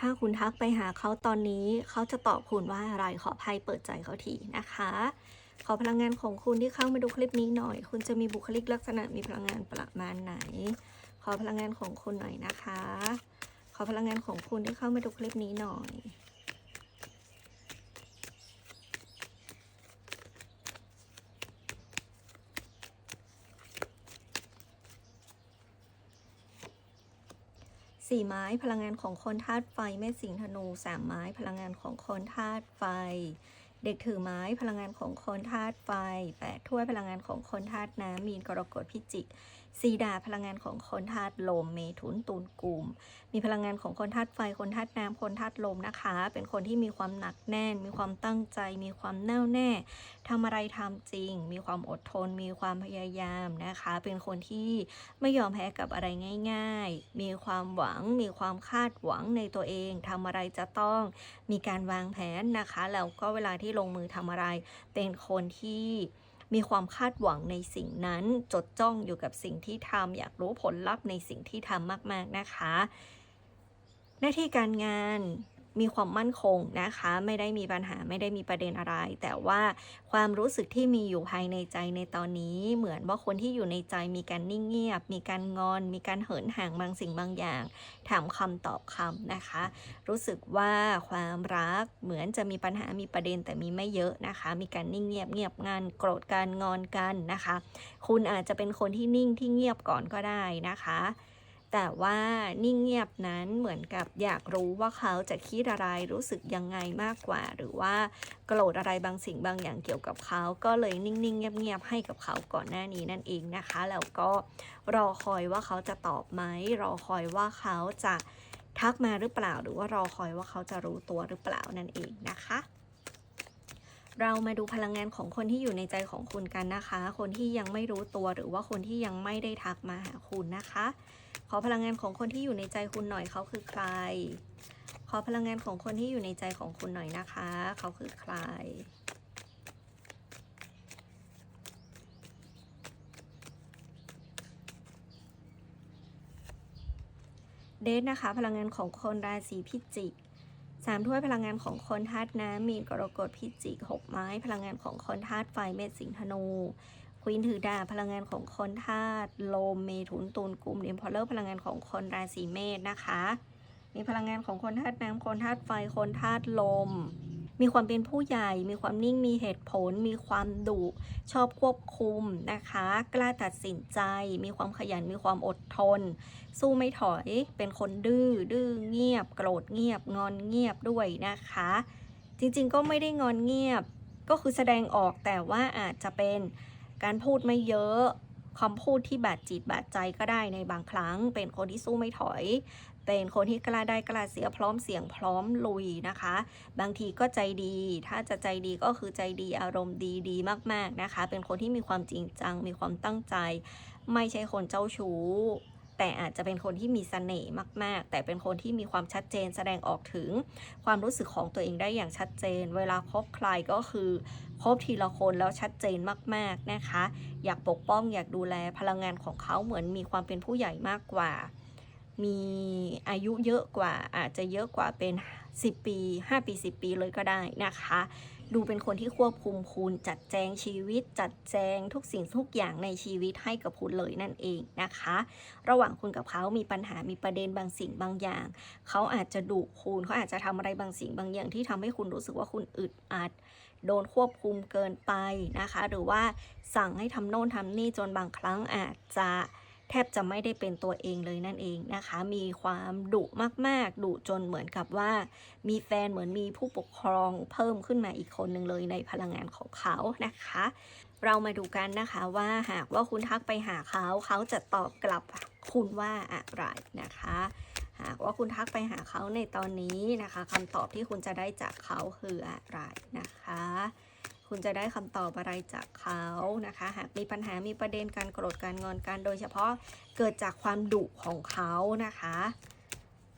ถ้าคุณทักไปหาเขาตอนนี้ เขาจะตอบคุณว่าอะไรขออภัยเปิดใจเขาทีนะคะ ขอพลังงานของคุณที่เข้ามาดูคลิปนี้หน่อย คุณจะมีบุคลิกลักษณะมีพลังงานประมาณไหน ขอพลังงานของคุณหน่อยนะคะ ขอพลังงานของคุณที่เข้ามาดูคลิปนี้หน่อย สี่ไม้พลังงานของคนธาตุไฟแม่สิงห์ธนูสามไม้พลังงานของคนธาตุไฟ เด็กถือไม้พลังงานของคนธาตุไฟแปดถ้วยพลังงานของคนธาตุน้ำมีนกรกฎพิจิกสีดาพลังงานของคนธาตุลมเมถุนตุลกลุ่ม มีพลังงานของคนธาตุไฟ คนธาตุน้ำคนธาตุลมนะคะ เป็นคนที่มีความหนักแน่น มีความตั้งใจ มีความแน่วแน่ทำอะไรทำจริง มีความอดทน มีความพยายามนะคะ เป็นคนที่ไม่ยอมแพ้กับอะไรง่าย ๆ มีความหวัง มีความคาดหวังในตัวเองทำอะไรจะต้องมีการวางแผนนะคะ แล้วก็เวลาที่ลงมือทำอะไร เป็นคนที่ มีความคาดหวังในสิ่งนั้น จดจ้องอยู่กับสิ่งที่ทำอยากรู้ผลลัพธ์ในสิ่งที่ทำมาก ๆ นะคะ หน้าที่การงาน มีความมั่นคงนะคะ ไม่ได้มีปัญหาไม่ได้มีประเด็นอะไร แต่ว่าความรู้สึกที่มีอยู่ภายในใจในตอนนี้ เหมือนว่าคนที่อยู่ในใจมีการนิ่งเงียบ มีการงอน มีการเหินห่างบางสิ่งบางอย่าง ถามคำตอบคำนะคะ รู้สึกว่าความรักเหมือนจะมีปัญหามีประเด็นแต่มีไม่เยอะนะคะ มีการนิ่งเงียบเงียบงานโกรธการงอนกันนะคะ คุณอาจจะเป็นคนที่นิ่งที่เงียบก่อนก็ได้นะคะ แต่ว่านิ่งเงียบนั้นเหมือนกับอยากรู้ว่าเขาจะคิดอะไรรู้สึกยังไงมากกว่า หรือว่าโกรธอะไรบางสิ่งบางอย่างเกี่ยวกับเขา ก็เลยนิ่งๆเงียบๆให้กับเขาก่อนหน้านี้นั่นเองนะคะ แล้วก็รอคอยว่าเขาจะตอบไหมรอคอยว่าเขาจะทักมาหรือเปล่า หรือว่ารอคอยว่าเขาจะรู้ตัวหรือเปล่านั่นเองนะคะเรามาดูพลังงานของคนที่อยู่ในใจของคุณกันนะคะ คนที่ยังไม่รู้ตัวหรือว่าคนที่ยังไม่ได้ทักมาหาคุณนะคะ ขอพลังงานของคนที่อยู่ในใจคุณหน่อยเขาคือใคร ขอพลังงานของคนที่อยู่ในใจของคุณหน่อยนะคะ เขาคือใคร เดทนะคะ พลังงานของคนราศีพิจิกสามถ้วยพลังงานของคนธาตุน้ำมีนกรกฎพิจิกหกไม้ พลังงานของคนธาตุไฟเมษสิงห์ธนู ควีนถือดาบพลังงานของคนธาตุลมเมถุนตุลกลุ่มเดมพอลเลอร์พลังงานของคนราศีเมษนะคะ มีพลังงานของคนธาตุน้ำคนธาตุไฟคนธาตุลม มีความเป็นผู้ใหญ่ มีความนิ่งมีเหตุผล มีความดุชอบควบคุมนะคะ กล้าตัดสินใจ มีความขยันมีความอดทน สู้ไม่ถอยเป็นคนดื้อดื้อเงียบ โกรธเงียบงอนเงียบด้วยนะคะ จริงๆก็ไม่ได้งอนเงียบ ก็คือแสดงออกแต่ว่าอาจจะเป็น การพูดไม่เยอะคำพูดที่บาดจิตบาดใจก็ได้ในบางครั้ง เป็นคนที่สู้ไม่ถอย เป็นคนที่กล้าได้กล้าเสียพร้อมเสียงพร้อมลุยนะคะ บางทีก็ใจดี ถ้าจะใจดีก็คือใจดีอารมณ์ดีดีมากๆนะคะ เป็นคนที่มีความจริงจัง มีความตั้งใจ ไม่ใช่คนเจ้าชู้ แต่อาจจะเป็นคนที่มีเสน่ห์มาก ๆ แต่เป็นคนที่มีความชัดเจนแสดงออกถึงความรู้สึกของตัวเองได้อย่างชัดเจน เวลาคบใครก็คือคบทีละคนแล้วชัดเจนมาก ๆ นะคะ อยากปกป้องอยากดูแลพลังงานของเขาเหมือนมีความเป็นผู้ใหญ่มากกว่า มีอายุเยอะกว่าอาจจะเยอะกว่าเป็น 10 ปี 5 ปี 10 ปีเลยก็ได้นะคะ ดูเป็นคนที่ควบคุมคุณจัดแจงชีวิต จัดแจงทุกสิ่งทุกอย่างในชีวิตให้กับคุณเลยนั่นเองนะคะ ระหว่างคุณกับเขามีปัญหามีประเด็นบางสิ่งบางอย่าง เขาอาจจะดุคุณเขาอาจจะทำอะไรบางสิ่งบางอย่างที่ทำให้คุณรู้สึกว่าคุณอึดอัด โดนควบคุมเกินไปนะคะ หรือว่าสั่งให้ทำโน่นทำนี่จนบางครั้งอาจจะ แทบจะไม่ได้เป็นตัวเองเลยนั่นเองนะคะ มีความดุมากๆดุจนเหมือนกับว่า มีแฟนเหมือนมีผู้ปกครองเพิ่มขึ้นมาอีกคนหนึ่งเลยในพลังงานของเขานะคะ เรามาดูกันนะคะว่าหากว่าคุณทักไปหาเขาเขาจะตอบกลับคุณว่าอะไรนะคะ หากว่าคุณทักไปหาเขาในตอนนี้นะคะคำตอบที่คุณจะได้จากเขาคืออะไรนะคะ คุณจะได้คำตอบอะไรจากเขานะคะ หากมีปัญหามีประเด็นการโกรธการงอนกัน โดยเฉพาะเกิดจากความดุของเขานะคะ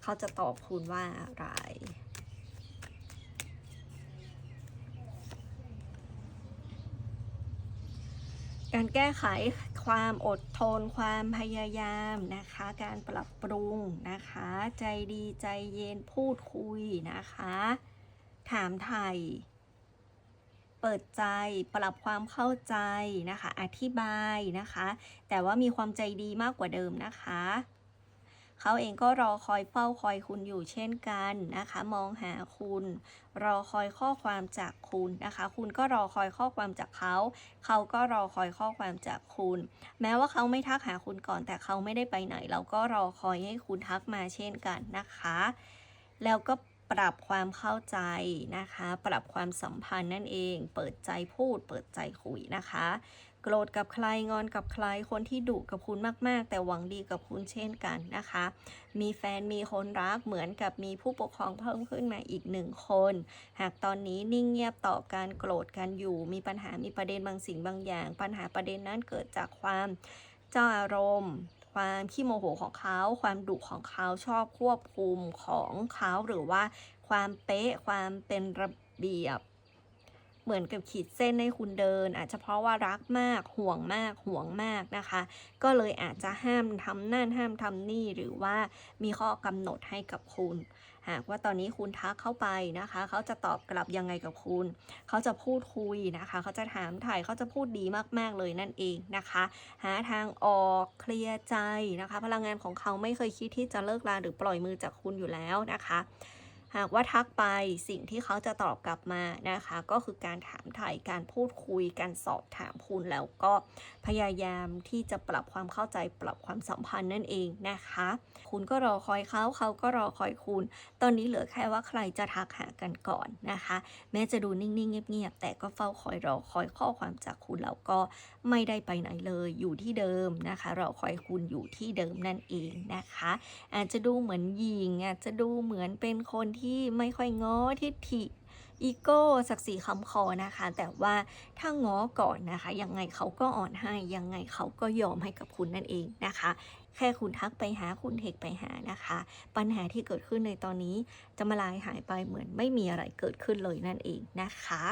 เขาจะตอบคุณว่าอะไรการแก้ไขความอดทนความพยายามนะคะ การปรับปรุงนะคะ ใจดีใจเย็นพูดคุยนะคะ ถามไทย เปิดใจ ปรับความเข้าใจนะคะ อธิบายนะคะ แต่ว่ามีความใจดีมากกว่าเดิมนะคะ เขาเองก็รอคอยเฝ้าคอยคุณอยู่เช่นกันนะคะ มองหาคุณ รอคอยข้อความจากคุณนะคะ คุณก็รอคอยข้อความจากเขา เขาก็รอคอยข้อความจากคุณ แม้ว่าเขาไม่ทักหาคุณก่อน แต่เขาไม่ได้ไปไหน เราก็รอคอยให้คุณทักมาเช่นกันนะคะ แล้วก็ ปรับความเข้าใจนะคะ ปรับความสัมพันธ์นั่นเอง เปิดใจพูด เปิดใจคุยนะคะ โกรธกับใครงอนกับใครคนที่ดุกับคุณมาก ๆ แต่หวังดีกับคุณเช่นกันนะคะ มีแฟนมีคนรักเหมือนกับมีผู้ปกครองเพิ่มขึ้นมาอีกหนึ่งคน หากตอนนี้นิ่งเงียบต่อการโกรธกันอยู่ มีปัญหามีประเด็นบางสิ่งบางอย่าง ปัญหาประเด็นนั้นเกิดจากความเจ้าอารมณ์ ความขี้โมโหของเขา ความดุของเขาชอบควบคุมของเขาหรือว่าความเป๊ะความเป็นระเบียบ เหมือนกับขีดเส้นให้คุณเดิน อาจจะเพราะว่ารักมากห่วงมากห่วงมากนะคะ ก็เลยอาจจะห้ามทำนั่นห้ามทำนี่หรือว่ามีข้อกำหนดให้กับคุณ หากว่าตอนนี้คุณทักเข้าไปนะคะ เขาจะตอบกลับยังไงกับคุณ เขาจะพูดคุยนะคะ เขาจะถามถ่ายเขาจะพูดดีมากๆเลยนั่นเองนะคะ หาทางออกเคลียร์ใจนะคะ พลังงานของเขาไม่เคยคิดที่จะเลิกลาหรือปล่อยมือจากคุณอยู่แล้วนะคะ หากว่าทักไปสิ่งที่เขาจะตอบกลับมานะคะ ก็คือการถามถ่ายการพูดคุยการสอบถามคุณแล้วก็พยายามที่จะปรับความเข้าใจปรับความสัมพันธ์นั่นเองนะคะ คุณก็รอคอยเขาเขาก็รอคอยคุณ ตอนนี้เหลือแค่ว่าใครจะทักหากันก่อนนะคะ แม้จะดูนิ่งๆเงียบๆแต่ก็เฝ้าคอยรอคอยข้อความจากคุณแล้วก็ไม่ได้ไปไหนเลยอยู่ที่เดิมนะคะรอคอยคุณอยู่ที่เดิมนั่นเองนะคะ อาจจะดูเหมือนยิงอาจจะดูเหมือนเป็นคนที่ไม่ค่อยง้อทิฐิอีโก้ศักดิ์ศรีคำคอนะคะ แต่ว่าถ้าง้อก่อนนะคะ ยังไงเขาก็อ่อนให้ ยังไงเขาก็ยอมให้กับคุณนั่นเองนะคะ แค่คุณทักไปหาคุณเทคไปหานะคะ ปัญหาที่เกิดขึ้นในตอนนี้จะมาลายหายไปเหมือนไม่มีอะไรเกิดขึ้นเลยนั่นเองนะคะ